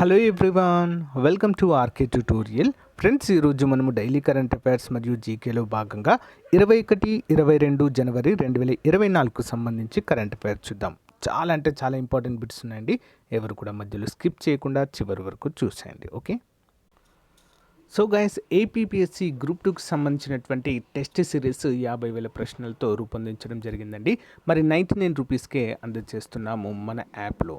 Hello everyone welcome to RK tutorial friends ఈరోజు మనము daily current affairs మరియు జీకేలో భాగంగా ఇరవై ఒకటి ఇరవై రెండు జనవరి రెండు వేల ఇరవై నాలుగుకు సంబంధించి కరెంట్ అఫైర్స్ చూద్దాం. చాలా అంటే చాలా ఇంపార్టెంట్ బిట్స్ ఉన్నాయండి. ఎవరు కూడా మధ్యలో స్కిప్ చేయకుండా చివరి వరకు చూసేయండి okay so guys APPSC group టూకి సంబంధించినటువంటి టెస్ట్ సిరీస్ యాభై వేల ప్రశ్నలతో రూపొందించడం జరిగిందండి. మరి నైంటీ నైన్ రూపీస్కే అందజేస్తున్నాము మన యాప్లో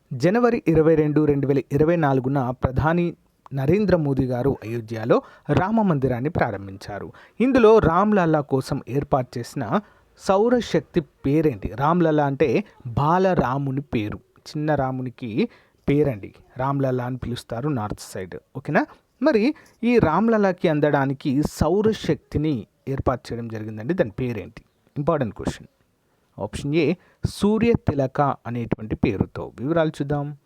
జనవరి ఇరవై రెండు రెండు వేల ఇరవై నాలుగున ప్రధాని నరేంద్ర మోదీ గారు అయోధ్యలో రామ మందిరాన్ని ప్రారంభించారు. ఇందులో రామ్లల్లా కోసం ఏర్పాటు చేసిన సౌరశక్తి పేరేంటి? రామ్లల్లా అంటే బాలరాముని పేరు. చిన్న రామునికి పేరండి. రామ్లల్లా అని పిలుస్తారు నార్త్ సైడ్. ఓకేనా? మరి ఈ రామ్లల్లాకి అందడానికి సౌరశక్తిని ఏర్పాటు చేయడం జరిగిందండి. దాని పేరేంటి? Important question. Option A Surya Tilaka అనేటువంటి పేరుతో. వివరాలు చూద్దాం.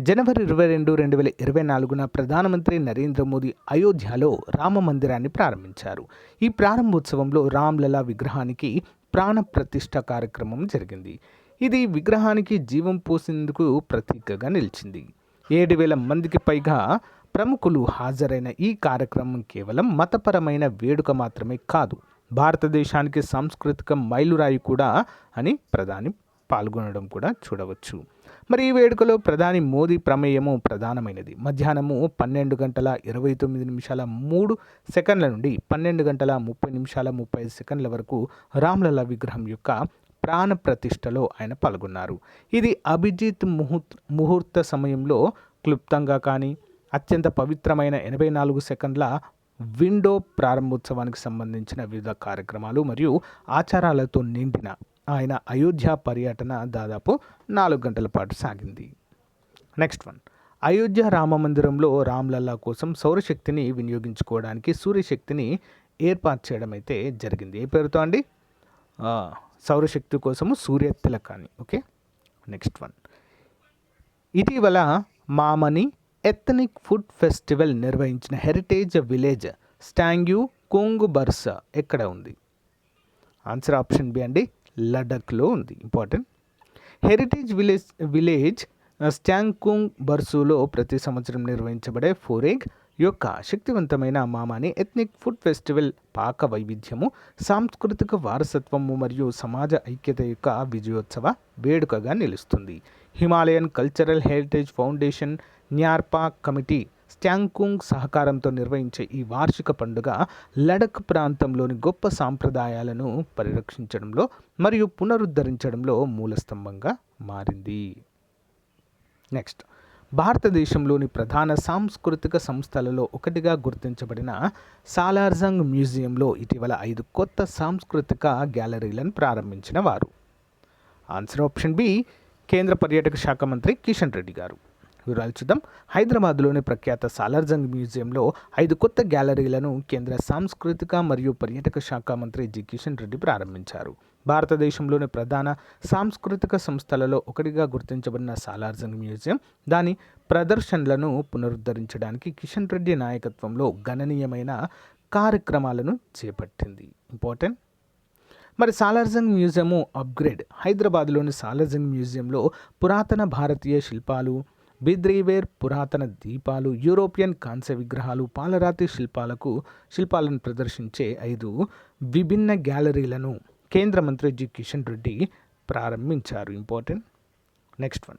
జనవరి ఇరవై రెండు రెండు వేల ఇరవై నాలుగున ప్రధానమంత్రి నరేంద్ర మోదీ అయోధ్యలో రామ మందిరాన్ని ప్రారంభించారు. ఈ ప్రారంభోత్సవంలో రామ్లలా విగ్రహానికి ప్రాణ ప్రతిష్ట కార్యక్రమం జరిగింది. ఇది విగ్రహానికి జీవం పోసేందుకు ప్రతీకగా నిలిచింది. ఏడు వేల మందికి పైగా ప్రముఖులు హాజరైన ఈ కార్యక్రమం కేవలం మతపరమైన వేడుక మాత్రమే కాదు భారతదేశానికి సాంస్కృతిక మైలురాయి కూడా అని ప్రధాని పాల్గొనడం కూడా చూడవచ్చు. మరి ఈ వేడుకలో ప్రధాని మోదీ ప్రమేయము ప్రధానమైనది. మధ్యాహ్నము పన్నెండు గంటల ఇరవై తొమ్మిది నిమిషాల మూడు సెకండ్ల నుండి పన్నెండు గంటల ముప్పై నిమిషాల ముప్పై సెకండ్ల వరకు రామ్లల విగ్రహం యొక్క ప్రాణ ప్రతిష్టలో ఆయన పాల్గొన్నారు. ఇది అభిజిత్ ముహూర్త ముహూర్త సమయంలో క్లుప్తంగా కానీ అత్యంత పవిత్రమైన ఎనభై నాలుగు సెకండ్ల విండో ప్రారంభోత్సవానికి సంబంధించిన వివిధ కార్యక్రమాలు మరియు ఆచారాలతో నిండిన ఆయన అయోధ్య పర్యటన దాదాపు నాలుగు గంటల పాటు సాగింది. నెక్స్ట్ వన్ అయోధ్య రామ మందిరంలో రామ్లల్లా కోసం సౌరశక్తిని వినియోగించుకోవడానికి సూర్యశక్తిని ఏర్పాటు చేయడం అయితే జరిగింది. ఏ పేరుతో అండి? సౌరశక్తి కోసము సూర్య తిలకాన్ని. ఓకే నెక్స్ట్ వన్ ఇటీవల మామని ఎథనిక్ ఫుడ్ ఫెస్టివల్ నిర్వహించిన హెరిటేజ్ విలేజ్ స్టాంగ్యూ కుంగ్ బర్సా ఎక్కడ ఉంది? ఆన్సర్ ఆప్షన్ బి అండి లడఖ్లో ఉంది. ఇంపార్టెంట్. హెరిటేజ్ విలేజ్ విలేజ్ స్టాంగ్కుంగ్ బర్సులో ప్రతి సంవత్సరం నిర్వహించబడే ఫోరేగ్ యొక్క శక్తివంతమైన మామాని ఎథ్నిక్ ఫుడ్ ఫెస్టివల్ పాక వైవిధ్యము సాంస్కృతిక వారసత్వము మరియు సమాజ ఐక్యత యొక్క విజయోత్సవ వేడుకగా నిలుస్తుంది. హిమాలయన్ కల్చరల్ హెరిటేజ్ ఫౌండేషన్ న్యార్పా కమిటీ స్టాంకుంగ్ సహకారంతో నిర్వహించే ఈ వార్షిక పండుగ లడఖ్ ప్రాంతంలోని గొప్ప సాంప్రదాయాలను పరిరక్షించడంలో మరియు పునరుద్ధరించడంలో మూలస్తంభంగా మారింది. నెక్స్ట్. భారతదేశంలోని ప్రధాన సాంస్కృతిక సంస్థలలో ఒకటిగా గుర్తించబడిన సాలార్జంగ్ మ్యూజియంలో ఇటీవల ఐదు కొత్త సాంస్కృతిక గ్యాలరీలను ప్రారంభించిన వారు. ఆన్సర్ ఆప్షన్ బి కేంద్ర పర్యాటక శాఖ మంత్రి కిషన్ రెడ్డి గారు. వివరాలు చూద్దాం హైదరాబాద్లోని ప్రఖ్యాత సాలార్జంగ్ మ్యూజియంలో ఐదు కొత్త గ్యాలరీలను కేంద్ర సాంస్కృతిక మరియు పర్యాటక శాఖ మంత్రి జి. కిషన్ రెడ్డి ప్రారంభించారు. భారతదేశంలోని ప్రధాన సాంస్కృతిక సంస్థలలో ఒకటిగా గుర్తించబడిన సాలార్జంగ్ మ్యూజియం దాని ప్రదర్శనలను పునరుద్ధరించడానికి కిషన్ రెడ్డి నాయకత్వంలో గణనీయమైన కార్యక్రమాలను చేపట్టింది. ఇంపార్టెంట్? మరి సాలార్జంగ్ మ్యూజియము అప్గ్రేడ్. హైదరాబాద్లోని సాలార్జంగ్ మ్యూజియంలో పురాతన భారతీయ శిల్పాలు బిద్రీవేర్ పురాతన దీపాలు యూరోపియన్ కాంస్య విగ్రహాలు పాలరాతి శిల్పాలకు శిల్పాలను ప్రదర్శించే ఐదు విభిన్న గ్యాలరీలను కేంద్ర మంత్రి జి. కిషన్ రెడ్డి ప్రారంభించారు. ఇంపార్టెంట్. Next one.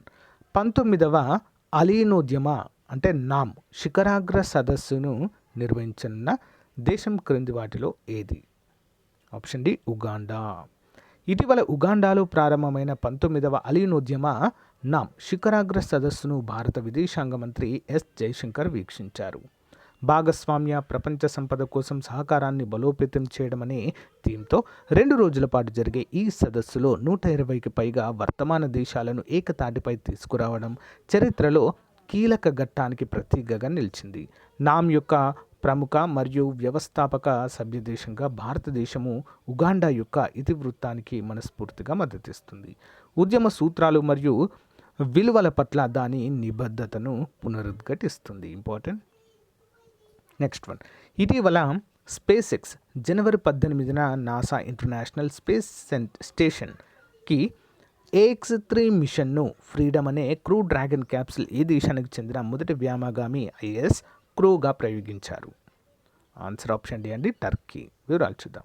పంతొమ్మిదవ అలీనోద్యమ అంటే నామ్ శిఖరాగ్ర సదస్సును నిర్వహించనున్న దేశం క్రింది వాటిలో ఏది? Option D Uganda. ఇటీవల ఉగాండాలో ప్రారంభమైన పంతొమ్మిదవ అలీనోద్యమ నామ్ శిఖరాగ్ర సదస్సును భారత విదేశాంగ మంత్రి ఎస్. జయశంకర్ వీక్షించారు. భాగస్వామ్య ప్రపంచ సంపద కోసం సహకారాన్ని బలోపేతం చేయడమనే థీమ్తో రెండు రోజుల పాటు జరిగే ఈ సదస్సులో నూట ఇరవైకి పైగా వర్తమాన దేశాలను ఏకతాటిపై తీసుకురావడం చరిత్రలో కీలక ఘట్టానికి ప్రతీకగా నిలిచింది. నామ్ యొక్క ప్రముఖ మరియు వ్యవస్థాపక సభ్యదేశంగా భారతదేశము ఉగాండా యొక్క ఇతివృత్తానికి మనస్ఫూర్తిగా మద్దతిస్తుంది. ఉద్యమ సూత్రాలు మరియు విలువల పట్ల దాని నిబద్ధతను పునరుద్ఘటిస్తుంది. ఇంపార్టెంట్. Next one. ఇటీవల స్పేస్ ఎక్స్ జనవరి పద్దెనిమిదిన నాసా ఇంటర్నేషనల్ స్పేస్ సెంట్ స్టేషన్కి ఏఎక్స్ త్రీ మిషన్ను ఫ్రీడమ్ అనే క్రూ డ్రాగన్ క్యాప్సిల్ ఈ దేశానికి చెందిన మొదటి వ్యామగామి ఐఎస్ క్రూగా ప్రయోగించారు. ఆన్సర్ ఆప్షన్ డి అండి టర్కీ. వివరాలు చూద్దాం.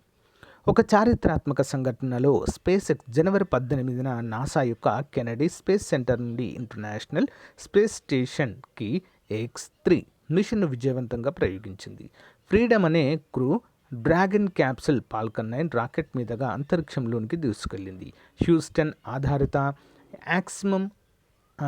ఒక చారిత్రాత్మక సంఘటనలో స్పేస్ ఎక్స్ జనవరి పద్దెనిమిదిన నాసా యొక్క కెనడీ స్పేస్ సెంటర్ నుండి ఇంటర్నేషనల్ స్పేస్ స్టేషన్కి ఎక్స్ త్రీ మిషన్ను విజయవంతంగా ప్రయోగించింది. ఫ్రీడమ్ అనే Crew Dragon capsule Falcon nine rocket మీదుగా అంతరిక్షంలోనికి దూసుకెళ్ళింది. హ్యూస్టన్ ఆధారిత యాక్సిమం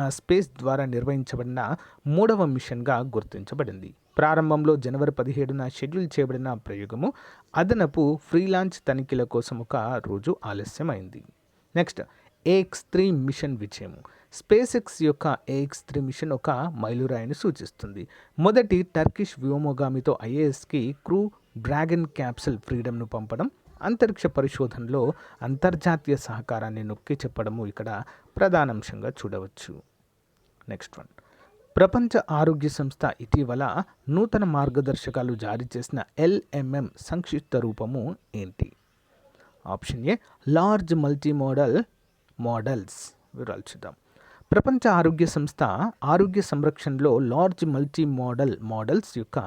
స్పేస్ ద్వారా నిర్వహించబడిన మూడవ మిషన్గా గుర్తించబడింది. ప్రారంభంలో జనవరి పదిహేడున షెడ్యూల్ చేయబడిన ప్రయోగము. అదనపు ఫ్రీలాంచ్ తనిఖీల కోసం ఒక రోజు ఆలస్యమైంది. నెక్స్ట్ ఏఎక్స్ త్రీ మిషన్ విజయము. స్పేస్ ఎక్స్ యొక్క ఏఎక్స్ త్రీ మిషన్ ఒక మైలురాయిని సూచిస్తుంది. మొదటి టర్కిష్ వ్యోమగామితో ఐఏఎస్కి క్రూ డ్రాగన్ క్యాప్సిల్ ఫ్రీడమ్ను పంపడం అంతరిక్ష పరిశోధనలో అంతర్జాతీయ సహకారాన్ని నొక్కి చెప్పడము ఇక్కడ ప్రధానాంశంగా చూడవచ్చు. Next one. ప్రపంచ ఆరోగ్య సంస్థ ఇటీవల నూతన మార్గదర్శకాలు జారీ చేసిన ఎల్ఎంఎం సంక్షిప్త రూపము ఏంటి? Option A large multi model models. వివరాలు చూద్దాం. ప్రపంచ ఆరోగ్య సంస్థ ఆరోగ్య సంరక్షణలో లార్జ్ మల్టీ మోడల్ మోడల్స్ యొక్క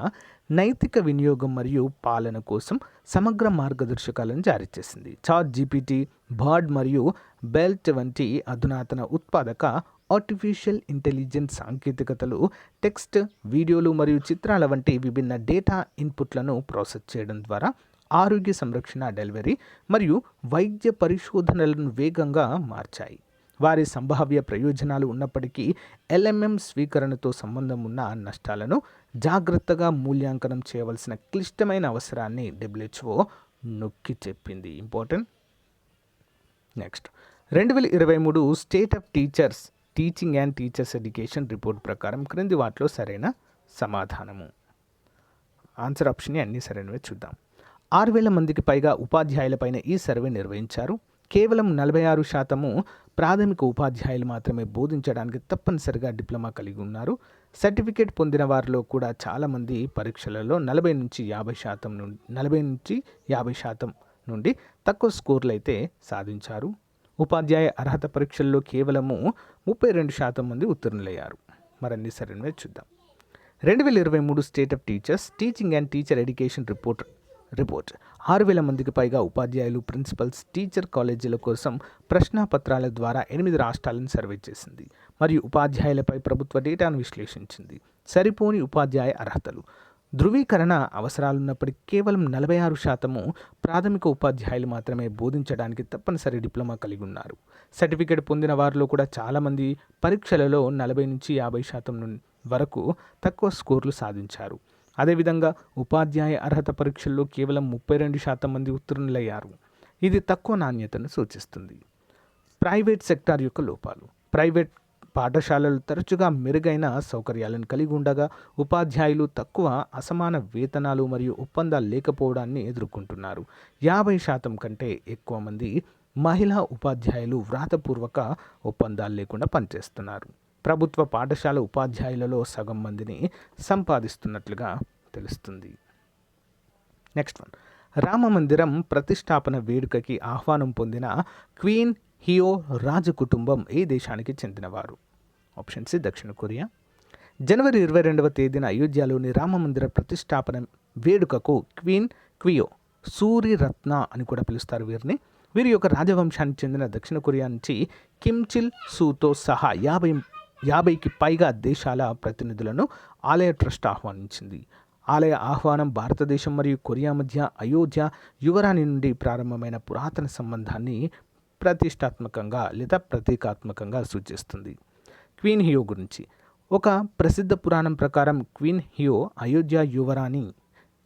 నైతిక వినియోగం మరియు పాలన కోసం సమగ్ర మార్గదర్శకాలను జారీ చేసింది. చాట్ జీపీటీ బర్డ్ మరియు బెల్ట్ వంటి అధునాతన ఉత్పాదక ఆర్టిఫిషియల్ ఇంటెలిజెన్స్ సాంకేతికతలు టెక్స్ట్ వీడియోలు మరియు చిత్రాల వంటి విభిన్న డేటా ఇన్పుట్లను ప్రాసెస్ చేయడం ద్వారా ఆరోగ్య సంరక్షణ డెలివరీ మరియు వైద్య పరిశోధనలను వేగంగా మార్చాయి. వారి సంభావ్య ప్రయోజనాలు ఉన్నప్పటికీ ఎల్ఎంఎం స్వీకరణతో సంబంధం ఉన్న నష్టాలను జాగ్రత్తగా మూల్యాంకనం చేయవలసిన క్లిష్టమైన అవసరాన్ని డబ్ల్యూహెచ్ఓ నొక్కి చెప్పింది. ఇంపార్టెంట్? నెక్స్ట్. రెండు వేల ఇరవై మూడు state of teachers teaching and teachers education report ప్రకారం క్రింది వాటిలో సరైన సమాధానము. ఆన్సర్ ఆప్షన్ అన్నీ సరైనవే చూద్దాం. ఆరు వేల మందికి పైగా ఉపాధ్యాయులపైన ఈ సర్వే నిర్వహించారు. కేవలం నలభై ఆరు శాతము ప్రాథమిక ఉపాధ్యాయులు మాత్రమే బోధించడానికి తప్పనిసరిగా డిప్లొమా కలిగి ఉన్నారు. సర్టిఫికేట్ పొందిన వారిలో కూడా చాలామంది పరీక్షలలో నలభై నుంచి యాభై శాతం నుండి నలభై నుంచి యాభై శాతం నుండి తక్కువ స్కోర్లు అయితే సాధించారు. ఉపాధ్యాయ అర్హత పరీక్షల్లో కేవలము ముప్పై రెండు శాతం మంది ఉత్తీర్ణులయ్యారు. మరన్ని సరైనవి చూద్దాం. రెండు వేల ఇరవై మూడు state of teachers teaching and teacher education report report ఆరు వేల మందికి పైగా ఉపాధ్యాయులు ప్రిన్సిపల్స్ టీచర్ కాలేజీల కోసం ప్రశ్నాపత్రాల ద్వారా ఎనిమిది రాష్ట్రాలను సర్వే చేసింది. మరియు ఉపాధ్యాయులపై ప్రభుత్వ డేటాను విశ్లేషించింది. సరిపోని ఉపాధ్యాయ అర్హతలు. ధృవీకరణ అవసరాలున్నప్పటికీ కేవలం నలభై ఆరు శాతము ప్రాథమిక ఉపాధ్యాయులు మాత్రమే బోధించడానికి తప్పనిసరి డిప్లొమా కలిగి ఉన్నారు. సర్టిఫికేట్ పొందిన వారిలో కూడా చాలామంది పరీక్షలలో నలభై నుంచి యాభై శాతం వరకు తక్కువ స్కోర్లు సాధించారు. అదేవిధంగా ఉపాధ్యాయ అర్హత పరీక్షల్లో కేవలం ముప్పై రెండు శాతం మంది ఉత్తీర్ణులయ్యారు. ఇది తక్కువ నాణ్యతను సూచిస్తుంది. ప్రైవేట్ సెక్టార్ యొక్క లోపాలు. ప్రైవేట్ పాఠశాలలు తరచుగా మెరుగైన సౌకర్యాలను కలిగి ఉండగా ఉపాధ్యాయులు తక్కువ అసమాన వేతనాలు మరియు ఒప్పందాలు లేకపోవడాన్ని ఎదుర్కొంటున్నారు. యాభై శాతం కంటే ఎక్కువ మంది మహిళా ఉపాధ్యాయులు వ్రాతపూర్వక ఒప్పందాలు లేకుండా పనిచేస్తున్నారు. ప్రభుత్వ పాఠశాల ఉపాధ్యాయులలో సగం మందిని సంపాదిస్తున్నట్లుగా తెలుస్తుంది. Next one. రామమందిరం ప్రతిష్టాపన వేడుకకి ఆహ్వానం పొందిన క్వీన్ హియో రాజకుటుంబం ఏ దేశానికి చెందినవారు? ఆప్షన్ సి దక్షిణ కొరియా. జనవరి ఇరవై రెండవ తేదీన అయోధ్యలోని రామమందిర ప్రతిష్టాపన వేడుకకు క్వీన్ క్వియో సూరిరత్న అని కూడా పిలుస్తారు వీరిని. వీరి యొక్క రాజవంశానికి చెందిన దక్షిణ కొరియా నుంచి కిమ్చిల్ సూతో సహా యాభై యాభైకి పైగా దేశాల ప్రతినిధులను ఆలయ ట్రస్ట్ ఆహ్వానించింది. ఆలయ ఆహ్వానం భారతదేశం మరియు కొరియా మధ్య అయోధ్య యువరాణి నుండి ప్రారంభమైన పురాతన సంబంధాన్ని ప్రతిష్టాత్మకంగా లేదా ప్రతీకాత్మకంగా సూచిస్తుంది. క్వీన్ హియో గురించి. ఒక ప్రసిద్ధ పురాణం ప్రకారం క్వీన్ హియో అయోధ్య యువరాణి.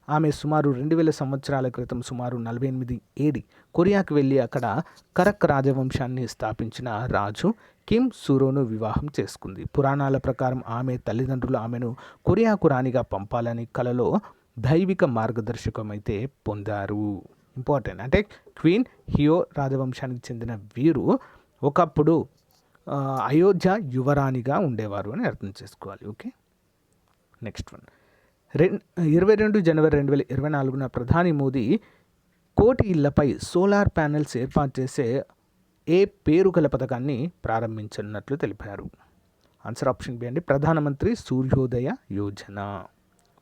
ఆమె సుమారు రెండు వేల సంవత్సరాల క్రితం సుమారు నలభై ఎనిమిది ఏడి కొరియాకు వెళ్ళి అక్కడ కరక్ రాజవంశాన్ని స్థాపించిన రాజు కిమ్ సూరోను వివాహం చేసుకుంది. పురాణాల ప్రకారం ఆమె తల్లిదండ్రులు ఆమెను కొరియాకు రాణిగా పంపాలని కలలో దైవిక మార్గదర్శకమైతే పొందారు. ఇంపార్టెంట్. అంటే క్వీన్ హియో రాజవంశానికి చెందిన వీరు ఒకప్పుడు అయోధ్య యువరాణిగా ఉండేవారు అని అర్థం చేసుకోవాలి ఓకే? Next one. రెం ఇరవై రెండు జనవరి రెండు వేల ఇరవై నాలుగున ప్రధాని మోదీ కోటి ఇళ్ళపై సోలార్ ప్యానెల్స్ ఏర్పాటు చేసే ఏ పేరు గల పథకాన్ని ప్రారంభించనున్నట్లు తెలిపారు. ఆన్సర్ ఆప్షన్ బి అండి ప్రధానమంత్రి సూర్యోదయ యోజన.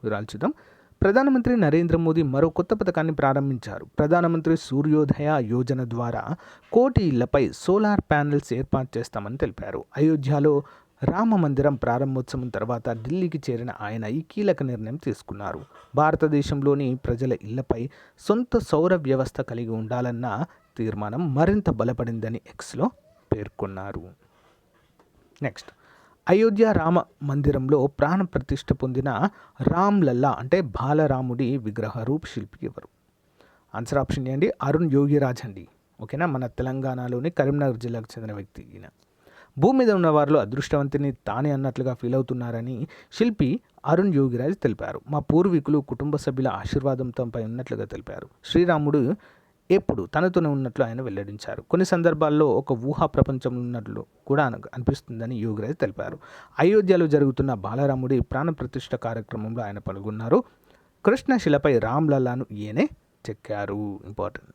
వివరాలు చూద్దాం. ప్రధానమంత్రి నరేంద్ర మోదీ మరో కొత్త పథకాన్ని ప్రారంభించారు. ప్రధానమంత్రి సూర్యోదయ యోజన ద్వారా కోటి ఇళ్ళపై సోలార్ ప్యానెల్స్ ఏర్పాటు చేస్తామని తెలిపారు. అయోధ్యలో రామ మందిరం ప్రారంభోత్సవం తర్వాత ఢిల్లీకి చేరిన ఆయన ఈ కీలక నిర్ణయం తీసుకున్నారు. భారతదేశంలోని ప్రజల ఇళ్ళపై సొంత సౌర వ్యవస్థ కలిగి ఉండాలన్న తీర్మానం మరింత బలపడిందని ఎక్స్లో పేర్కొన్నారు. నెక్స్ట్ అయోధ్య రామ మందిరంలో ప్రాణ ప్రతిష్ఠ పొందిన రామ్ లల్లా అంటే బాలరాముడి విగ్రహ రూప శిల్పి ఎవరు? ఆన్సర్ ఆప్షన్ ఏ అండి. అరుణ్ యోగిరాజ్ అండి. ఓకేనా? మన తెలంగాణలోని కరీంనగర్ జిల్లాకు చెందిన వ్యక్తి ఈయన. భూమి మీద ఉన్న వారిలో అదృష్టవంతిని తానే అన్నట్లుగా ఫీల్ అవుతున్నారని శిల్పి అరుణ్ యోగిరాజ్ తెలిపారు. మా పూర్వీకులు కుటుంబ సభ్యుల ఆశీర్వాదం తమపై ఉన్నట్లుగా తెలిపారు. శ్రీరాముడు ఎప్పుడు తనతోనే ఉన్నట్లు ఆయన వెల్లడించారు. కొన్ని సందర్భాల్లో ఒక ఊహా ప్రపంచం ఉన్నట్లు కూడా అనిపిస్తుందని యోగిరాజ్ తెలిపారు. అయోధ్యలో జరుగుతున్న బాలరాముడి ప్రాణ ప్రతిష్ఠ కార్యక్రమంలో ఆయన పాల్గొన్నారు. కృష్ణశిలపై రామ్లలాను ఈయనే చెక్కారు. ఇంపార్టెంట్.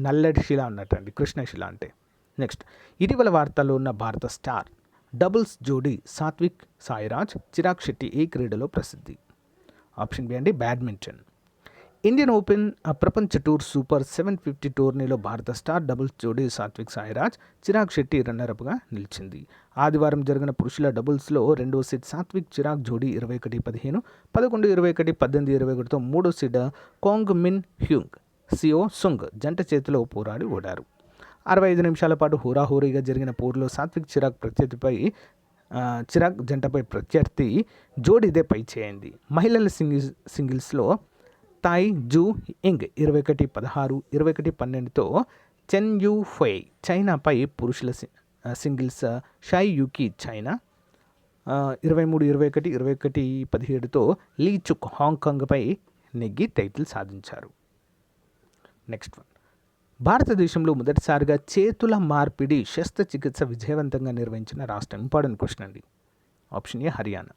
నల్లటి శిల అన్నట్టండి కృష్ణశిల అంటే. నెక్స్ట్. ఇటీవల వార్తల్లో ఉన్న భారత స్టార్ డబుల్స్ జోడీ సాత్విక్ సాయిరాజ్ చిరాగ్ శెట్టి ఈ క్రీడలో ప్రసిద్ధి. ఆప్షన్ బి అండి బ్యాడ్మింటన్. ఇండియన్ ఓపెన్ ప్రపంచ టూర్ సూపర్ సెవెన్ ఫిఫ్టీ టోర్నీలో భారత స్టార్ డబుల్స్ జోడీ సాత్విక్ సాయిరాజ్ చిరాగ్ శెట్టి రన్నరప్గా నిలిచింది. ఆదివారం జరిగిన పురుషుల డబుల్స్లో రెండో సీట్ సాత్విక్ చిరాగ్ జోడీ ఇరవై ఒకటి పదిహేను పదకొండు ఇరవై ఒకటి పద్దెనిమిది ఇరవై ఒకటితో మూడో seed Kang Min Hyuk Seo Seung జంట చేతిలో పోరాడి ఓడారు. అరవై ఐదు నిమిషాల పాటు హోరాహోరీగా జరిగిన పోరులో సాత్విక్ చిరాగ్ ప్రత్యర్థిపై చిరాగ్ జంటపై ప్రత్యర్థి జోడీదే పై చేయింది మహిళల సింగిల్స్ సింగిల్స్లో తాయ్ జూ ఇంగ్ ఇరవై ఒకటి పదహారు ఇరవై ఒకటి పన్నెండుతో చెన్ యూ ఫై చైనాపై పురుషుల సింగిల్స్ షై యూకి చైనా. ఇరవై మూడు ఇరవై ఒకటి ఇరవై ఒకటి పదిహేడుతో లీ చుక్ హాంకాంగ్పై నెగ్గి టైటిల్ సాధించారు. Next one. భారతదేశంలో మొదటిసారిగా చేతుల మార్పిడి శస్త్రచికిత్స విజయవంతంగా నిర్వహించిన రాష్ట్రం ఇంపార్టెంట్ క్వశ్చన్ అండి. Option A Haryana.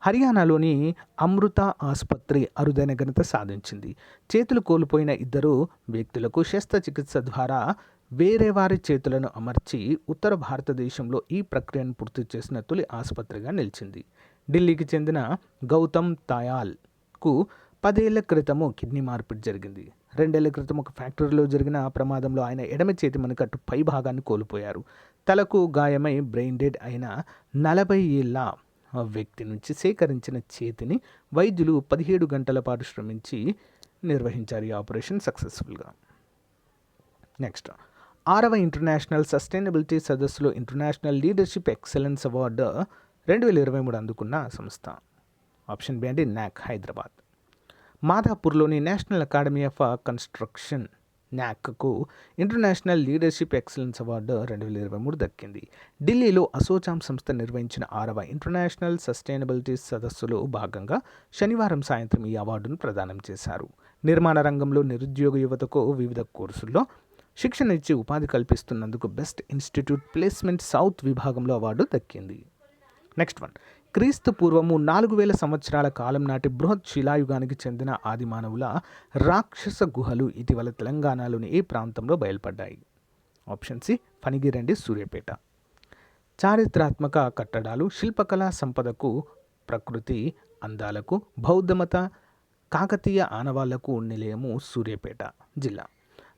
హర్యానాలోని అమృత ఆసుపత్రి అరుదైన ఘనత సాధించింది. చేతులు కోల్పోయిన ఇద్దరు వ్యక్తులకు శస్త్రచికిత్స ద్వారా వేరే వారి చేతులను అమర్చి ఉత్తర భారతదేశంలో ఈ ప్రక్రియను పూర్తి చేసిన తొలి ఆసుపత్రిగా నిలిచింది. ఢిల్లీకి చెందిన గౌతమ్ తాయాల్కు పదేళ్ళ క్రితము కిడ్నీ మార్పిడి జరిగింది. రెండేళ్ళ క్రితం ఒక ఫ్యాక్టరీలో జరిగిన ప్రమాదంలో ఆయన ఎడమ చేతి మణికట్టు పై భాగాన్ని కోల్పోయారు. తలకు గాయమై బ్రెయిన్ డెడ్ అయిన నలభై ఏళ్ళ వ్యక్తి నుంచి సేకరించిన చేతిని వైద్యులు పదిహేడు గంటల పాటు శ్రమించి నిర్వహించారు. ఈ ఆపరేషన్ సక్సెస్ఫుల్గా. నెక్స్ట్ ఆరవ ఇంటర్నేషనల్ సస్టైనబిలిటీ సదస్సులో ఇంటర్నేషనల్ లీడర్షిప్ ఎక్సలెన్స్ అవార్డు రెండు వేల ఇరవై మూడు అందుకున్న సంస్థ. ఆప్షన్ బి అంటే నాక్ హైదరాబాద్. మాధాపూర్లోని నేషనల్ అకాడమీ ఆఫ్ కన్స్ట్రక్షన్ న్యాక్కు ఇంటర్నేషనల్ లీడర్షిప్ ఎక్సలెన్స్ అవార్డు రెండు వేల ఇరవై మూడు దక్కింది. ఢిల్లీలో అసోచామ్ సంస్థ నిర్వహించిన ఆరవ ఇంటర్నేషనల్ సస్టైనబిలిటీ సదస్సులో భాగంగా శనివారం సాయంత్రం ఈ అవార్డును ప్రదానం చేశారు. నిర్మాణ రంగంలో నిరుద్యోగ యువతకు వివిధ కోర్సుల్లో శిక్షణ ఇచ్చి ఉపాధి కల్పిస్తున్నందుకు బెస్ట్ ఇన్స్టిట్యూట్ ప్లేస్మెంట్ సౌత్ విభాగంలో అవార్డు దక్కింది. నెక్స్ట్ వన్ క్రీస్తు పూర్వము నాలుగు వేల సంవత్సరాల కాలం నాటి బృహత్ శిలాయుగానికి చెందిన ఆది మానవుల రాక్షస గుహలు ఇటీవల తెలంగాణలోని ఏ ప్రాంతంలో బయలుపడ్డాయి. ఆప్షన్ సి ఫణిగిరండి సూర్యపేట. చారిత్రాత్మక కట్టడాలు శిల్పకళా సంపదకు ప్రకృతి అందాలకు బౌద్ధమత కాకతీయ ఆనవాళ్ళకు నిలయము సూర్యాపేట జిల్లా.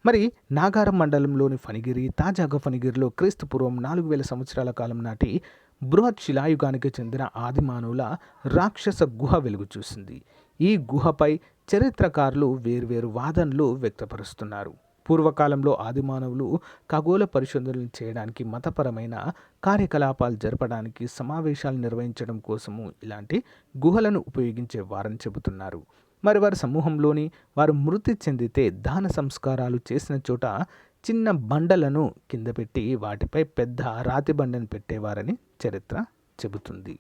మరి నాగారం మండలంలోని ఫణిగిరి తాజాగా ఫణిగిరిలో క్రీస్తు పూర్వం నాలుగు వేల సంవత్సరాల కాలం నాటి బృహత్ శిలాయుగానికి చెందిన ఆది మానవుల రాక్షస గుహ వెలుగు చూసింది. ఈ గుహపై చరిత్రకారులు వేర్వేరు వాదనలు వ్యక్తపరుస్తున్నారు. పూర్వకాలంలో ఆదిమానవులు ఖగోళ పరిశోధనలు చేయడానికి మతపరమైన కార్యకలాపాలు జరపడానికి సమావేశాలు నిర్వహించడం కోసము ఇలాంటి గుహలను ఉపయోగించే వారని చెబుతున్నారు. మరి వారి సమూహంలోని వారు మృతి చెందితే దాన సంస్కారాలు చేసిన చోట చిన్న బండలను కింద పెట్టి వాటిపై పెద్ద రాతి బండను పెట్టేవారని చరిత్ర చెబుతుంది.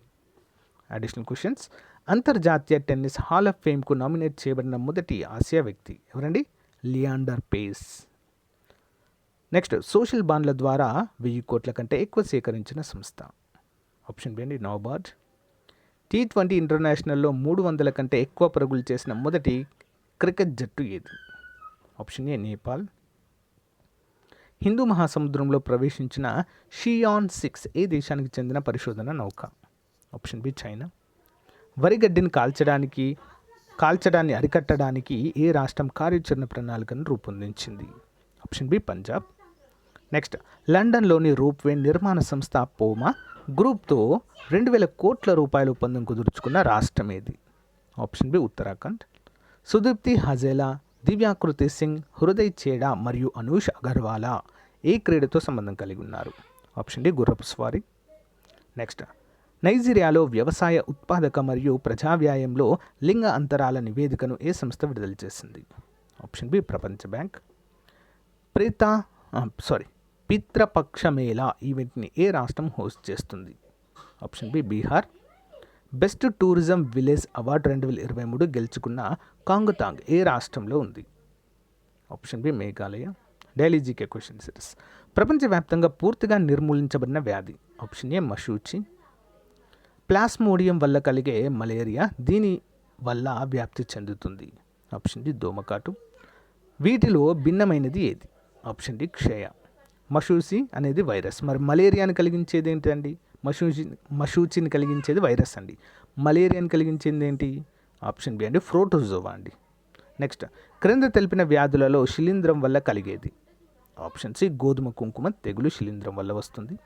అడిషనల్ క్వశ్చన్స్ అంతర్జాతీయ టెన్నిస్ హాల్ ఆఫ్ ఫేమ్కు నామినేట్ చేయబడిన మొదటి ఆసియా వ్యక్తి ఎవరండి? లియాండర్ పేస్. నెక్స్ట్ సోషల్ బాండ్ల ద్వారా వెయ్యి కోట్ల కంటే ఎక్కువ సేకరించిన సంస్థ. ఆప్షన్ బి అండి నోబార్డ్ టీ ట్వంటీ ఇంటర్నేషనల్లో మూడు వందల కంటే ఎక్కువ పరుగులు చేసిన మొదటి క్రికెట్ జట్టు ఏది? ఆప్షన్ ఏ నేపాల్ హిందూ మహాసముద్రంలో ప్రవేశించిన షియాన్ సిక్స్ ఏ దేశానికి చెందిన పరిశోధన నౌక? Option B China. వరి గడ్డిని కాల్చడానికి కాల్చడాన్ని అరికట్టడానికి ఏ రాష్ట్రం కార్యాచరణ ప్రణాళికను రూపొందించింది? Option B Punjab. నెక్స్ట్ లండన్లోని రూప్వే నిర్మాణ సంస్థ పోమా గ్రూప్తో రెండు వేల కోట్ల రూపాయల ఒప్పందం కుదుర్చుకున్న రాష్ట్రం ఏది ఆప్షన్ బి ఉత్తరాఖండ్. సుదీప్తి హజేలా దివ్యాకృతి సింగ్ హృదయ్ చేడా మరియు అనూష్ అగర్వాలా ఏ క్రీడతో సంబంధం కలిగి ఉన్నారు? ఆప్షన్ డి గుర్రపు స్వారీ. నెక్స్ట్ నైజీరియాలో వ్యవసాయ ఉత్పాదక మరియు ప్రజా వ్యాయంలో లింగ అంతరాల నివేదికను ఏ సంస్థ విడుదల చేసింది? ఆప్షన్ బి ప్రపంచ బ్యాంక్. ప్రీత సారీ పిత్రపక్షమేళ ఈవెంట్ని ఏ రాష్ట్రం హోస్ట్ చేస్తుంది? Option B Bihar. Best tourism village award రెండు వేల ఇరవై మూడు గెలుచుకున్న కాంగుతాంగ్ ఏ రాష్ట్రంలో ఉంది? Option B Meghalaya. Daily GK question series. ప్రపంచవ్యాప్తంగా పూర్తిగా నిర్మూలించబడిన వ్యాధి. Option A మషూచి. ప్లాస్మోడియం వల్ల కలిగే మలేరియా దీని వల్ల వ్యాప్తి చెందుతుంది. ఆప్షన్ డి దోమకాటు. వీటిలో భిన్నమైనది ఏది? ఆప్షన్ డి క్షయ. మషూసి అనేది వైరస్. మరి మలేరియాని కలిగించేది ఏంటండి? మషూచి మషూచిని కలిగించేది వైరస్ అండి. మలేరియాని కలిగించేది ఏంటి? ఆప్షన్ బి అండి ఫ్రోటోజోవా అండి. నెక్స్ట్ క్రింద తెలిపిన వ్యాధులలో శిలీంధ్రం వల్ల కలిగేది. ఆప్షన్ సి గోధుమ కుంకుమ తెగులు శిలీంధ్రం వల్ల వస్తుంది.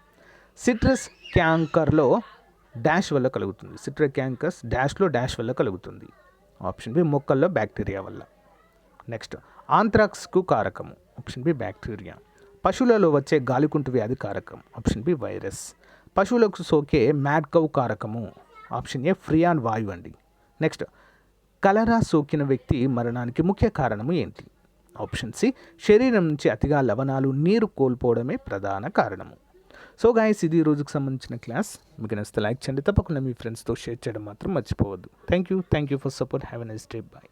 సిట్రస్ క్యాంకర్లో డాష్ వల్ల కలుగుతుంది. సిట్రస్ క్యాంకర్స్ డాష్లో డాష్ వల్ల కలుగుతుంది. ఆప్షన్ బి మొక్కల్లో బ్యాక్టీరియా వల్ల. నెక్స్ట్ ఆంథ్రాక్స్కు కారకము. Option B bacteria. పశువులలో వచ్చే గాలికుంటు వ్యాధి కారకం. Option B virus. పశువులకు సోకే మ్యాడ్ కారకము. ఆప్షన్ ఏ ఫ్రియాన్ వాయు అండి. నెక్స్ట్ కలరా సోకిన వ్యక్తి మరణానికి ముఖ్య కారణము ఏంటి? ఆప్షన్ సి శరీరం నుంచి అతిగా లవణాలు నీరు కోల్పోవడమే ప్రధాన కారణము. సో గాయస్ ఇది ఈ రోజుకు సంబంధించిన క్లాస్ మీకు నచ్చితే లైక్ చేయండి. తప్పకుండా మీ ఫ్రెండ్స్తో షేర్ చేయడం మాత్రం మర్చిపోవద్దు. Thank you thank you for support have a nice day bye